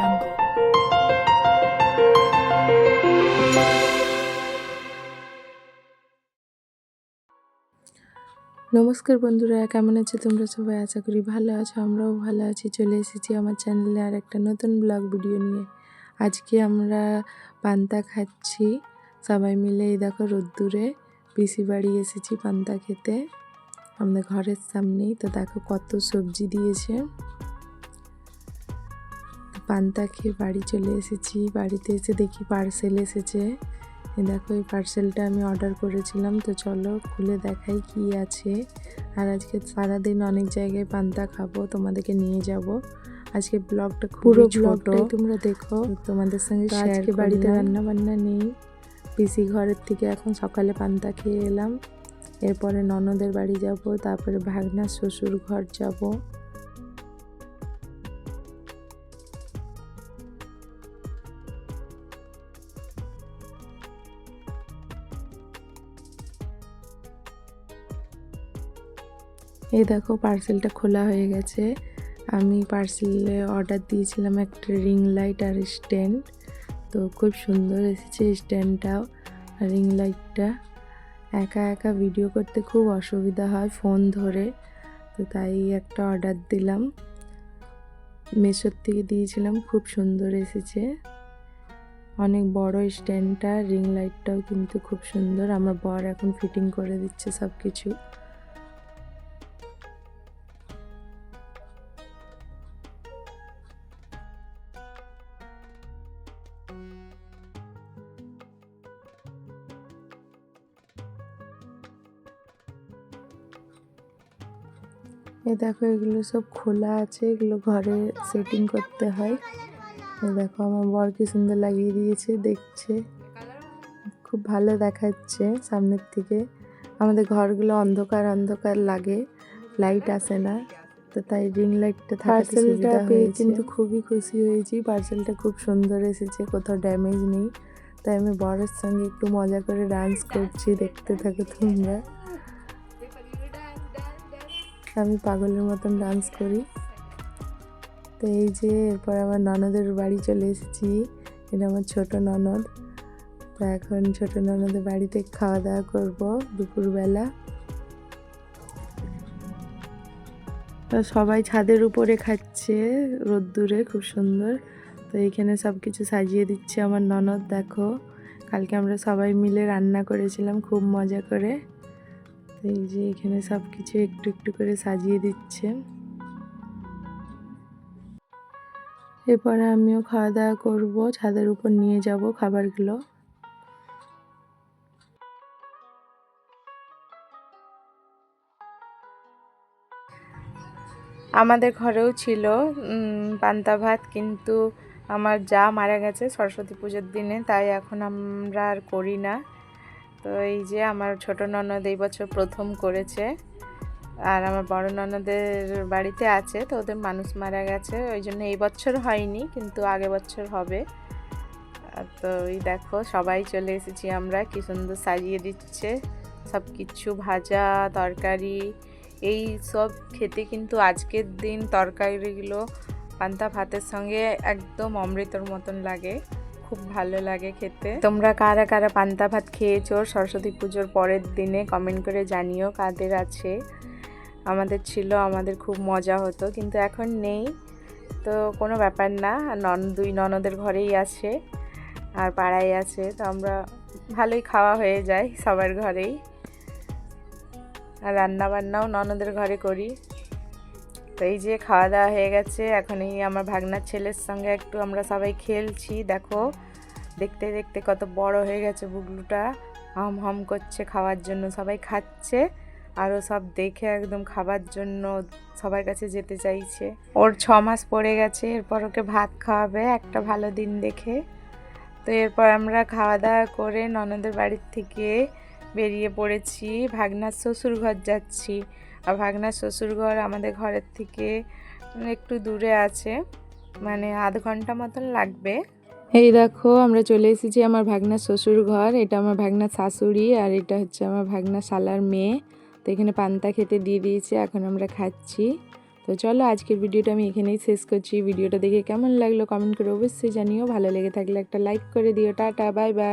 jungle. নমস্কার বন্ধুরা, কেমন আছো তোমরা সবাই? আশা করি ভালো আছো, আমরাও ভালো আছি। চলে এসেছি আমার চ্যানেলে আর একটা নতুন ব্লগ ভিডিও নিয়ে। আজকে আমরা পান্তা খাচ্ছি। সবাই মিলে এই দেখো রোদ্দুরে পিসি বাড়ি এসেছি পান্তা খেতে। আমাদের ঘরের সামনেই, তো দেখো কত সবজি দিয়েছে। পান্তা খেয়ে বাড়ি চলে এসেছি। বাড়িতে এসে দেখি পার্সেল এসেছে। দেখো এই পার্সেলটা আমি অর্ডার করেছিলাম। তো চলো খুলে দেখাই কি আছে। আর আজকে সারাদিন অনেক জায়গায় পান্তা খাব তোমাদেরকে নিয়ে যাব। আজকে ব্লগটা পুরো ব্লগটাই তোমরা দেখো। তোমাদের সঙ্গে আজকে বাড়িতে রান্না বান্না নেই। পিসি ঘরের থেকে এখন সকালে পান্তা খেয়ে এলাম। এরপরে ননদের বাড়ি যাব তারপরে ভাগনা শ্বশুর ঘর যাব। এই দেখো পার্সেলটা খোলা হয়ে গেছে। আমি পার্সেলে অর্ডার দিয়েছিলাম একটা রিং লাইট আর স্ট্যান্ড তো খুব সুন্দর এসেছে স্ট্যান্ডটাও রিং লাইটটা একা একা ভিডিও করতে খুব অসুবিধা হয় ফোন ধরে। তো তাই একটা অর্ডার দিলাম। মেশোর থেকে দিয়েছিলাম, খুব সুন্দর এসেছে। অনেক বড় স্ট্যান্ডটা রিং লাইটটাও কিন্তু খুব সুন্দর। আমার বর এখন ফিটিং করে দিচ্ছে সব কিছু এই দেখো এগুলো সব খোলা আছে এগুলো ঘরে সেটিং করতে হয়। এ দেখো আমার বর কি সুন্দর লাগিয়ে দিয়েছে দেখছে। খুব ভালো দেখাচ্ছে সামনের থেকে আমাদের ঘরগুলো অন্ধকার অন্ধকার লাগে লাইট আসে না। তো তাই রিং লাইটটা পার্সেলটা পেয়ে কিন্তু খুবই খুশি হয়েছি পার্সেলটা খুব সুন্দর এসেছে কোথাও ড্যামেজ নেই। তাই আমি বরের সঙ্গে একটু মজা করে ডান্স করছি দেখতে থাকো তোমরা। আমি পাগলের মতন ডান্স করি। তো এই যে এরপর আমার ননদের বাড়ি চলে এসেছি। এটা আমার ছোট ননদ। তো এখন ছোট ননদের বাড়িতে খাওয়া দাওয়া করব দুপুরবেলা। সবাই ছাদের উপরে খাচ্ছে রোদ্দুরে, খুব সুন্দর। তো এইখানে সব কিছু সাজিয়ে দিচ্ছে আমার ননদ, দেখো। কালকে আমরা সবাই মিলে রান্না করেছিলাম, খুব মজা করে। এই যে এখানে সব কিছু একটু একটু করে সাজিয়ে দিচ্ছে। এরপরে আমিও খাওয়া দাওয়া করব, ছাদের উপর নিয়ে যাব খাবারগুলো। আমাদের ঘরেও ছিল পান্তা ভাত, কিন্তু আমার যা মারা গেছে সরস্বতী পুজোর দিনে, তাই এখন আমরা আর করি না। তো এই যে আমার ছোট ননদ এই বছর প্রথম করেছে আর আমার বড় ননদের বাড়িতে আছে, তো ওদের মানুষ মারা গেছে। ওই জন্য এই বছর হয়নি, কিন্তু আগে বছর হবে। তো এই দেখো, সবাই চলে এসেছি আমরা, কি সুন্দর সাজিয়ে দিচ্ছে। সব কিছু ভাজা, তরকারি, এই সব খেতে কিন্তু আজকের দিন তরকারিগুলো, পান্তা ভাতের সঙ্গে একদম অমৃতর মতন লাগে। খুব ভালো লাগে খেতে। তোমরা কারা কারা পান্তা ভাত খেয়েছো সরস্বতী পুজোর পরের দিনে কমেন্ট করে জানিও কাদের আছে। আমাদের ছিল, আমাদের খুব মজা হতো, কিন্তু এখন নেই। তো কোনো ব্যাপার না, নন, দুই ননদের ঘরেই আছে, আর পাড়ায় আছে, তো আমরা ভালোই খাওয়া হয়ে যায় সবার ঘরেই। আর রান্না বান্নাও ননদের ঘরে করি। তো এই যে খাওয়া দাওয়া হয়ে গেছে। এখন এই আমার ভাগনার ছেলের সঙ্গে একটু আমরা সবাই খেলছি, দেখো। দেখতে দেখতে কত বড় হয়ে গেছে বুগলুটা। হম হম করছে খাওয়ার জন্য, সবাই খাচ্ছে। আরও সব দেখে একদম খাবার জন্য সবার কাছে যেতে চাইছে। ওর ছ মাস পড়ে গেছে, এরপর ওকে ভাত খাওয়াবে, একটা ভালো দিন দেখে। তো এরপর আমরা খাওয়া দাওয়া করে ননদের বাড়ির থেকে বেরিয়ে পড়েছি, ভাগনার শ্বশুর ঘর যাচ্ছি। আর ভাগনার শ্বশুর ঘর আমাদের ঘরের থেকে একটু দূরে আছে। মানে আধ ঘণ্টা মতন লাগবে। এই দেখো, আমরা চলে এসেছি আমার ভাগনার শ্বশুর ঘর এটা আমার ভাগনার শাশুড়ি আর এটা হচ্ছে আমার ভাগনা শালার মেয়ে। তো এখানে পান্তা খেতে দিয়ে দিয়েছে, এখন আমরা খাচ্ছি। তো চলো, আজকের ভিডিওটা আমি এখানেই শেষ করছি। ভিডিওটা দেখে কেমন লাগল কমেন্ট করে অবশ্যই জানিও। ভালো লেগে থাকলে একটা লাইক করে দিও। Tata, bye bye.